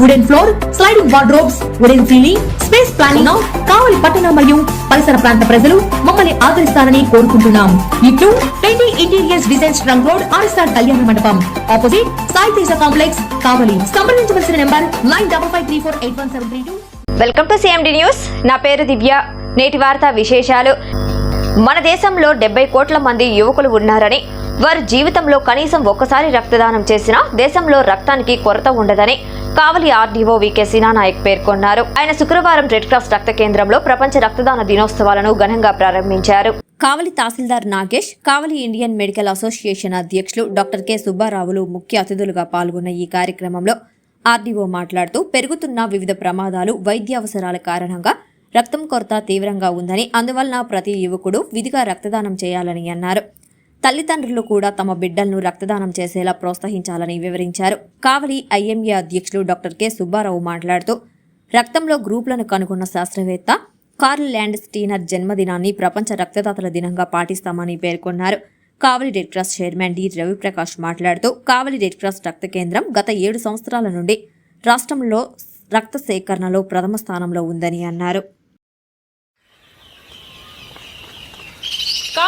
wooden floor sliding wardrobes wooden ceiling space planning Kavali పట్టణ మరియు పరిసర ప్రాంత ప్రజలు మమ్మల్ని ఆదరిస్తారని కోరుకుంటున్నాం. ఇట్లు twenty interiors designs trunk road RSR Kalyana Mandapam. Opposite Sai Teja complex Kavali. సంప్రదించవలసిన number nine double five three four eight one seven three two. Welcome to CMD news నా పేరు దివ్య. నేటి వార్తా విశేషాలు. మన దేశంలో డెబ్బై కోట్ల మంది యువకులు ఉన్నారని వారి జీవితంలో కనీసం ఒక్కసారి రక్తదానం చేసినా దేశంలో రక్తానికి కొరత ఉండదని కావలి ఆర్డీఓ వికే నాయక్ పేర్కొన్నారు. ఆయన శుక్రవారం రెడ్ క్రాస్ రక్త కేంద్రంలో ప్రపంచ రక్తదాన దినోత్సవాలను ఘనంగా ప్రారంభించారు. కావలి తహసీల్దార్ Nagesh Kavali Indian Medical Association అధ్యక్షులు డాక్టర్ కె సుబ్బారావులు ముఖ్య అతిథులుగా పాల్గొన్న ఈ కార్యక్రమంలో ఆర్డీఓ మాట్లాడుతూ పెరుగుతున్న వివిధ ప్రమాదాలు వైద్య అవసరాల కారణంగా రక్తం కొరత తీవ్రంగా ఉందని అందువలన ప్రతి యువకుడు విధిగా రక్తదానం చేయాలని అన్నారు. తల్లిదండ్రులు కూడా తమ బిడ్డలను రక్తదానం చేసేలా ప్రోత్సహించాలని వివరించారు. కావలి ఐఎంఏ అధ్యక్షులు డాక్టర్ కె. సుబ్బారావు మాట్లాడుతూ రక్తంలో గ్రూపులను కనుగొన్న శాస్త్రవేత్త కార్ల్ ల్యాండ్ స్టీనర్ జన్మదినాన్ని ప్రపంచ రక్తదాతల దినంగా పాటిస్తామని పేర్కొన్నారు. Kavali red cross chairman D. Raviprakash మాట్లాడుతూ కావలి రెడ్ క్రాస్ రక్త కేంద్రం గత ఏడు సంవత్సరాల నుండి రాష్ట్రంలో రక్త సేకరణలో ప్రథమ స్థానంలో ఉందని అన్నారు.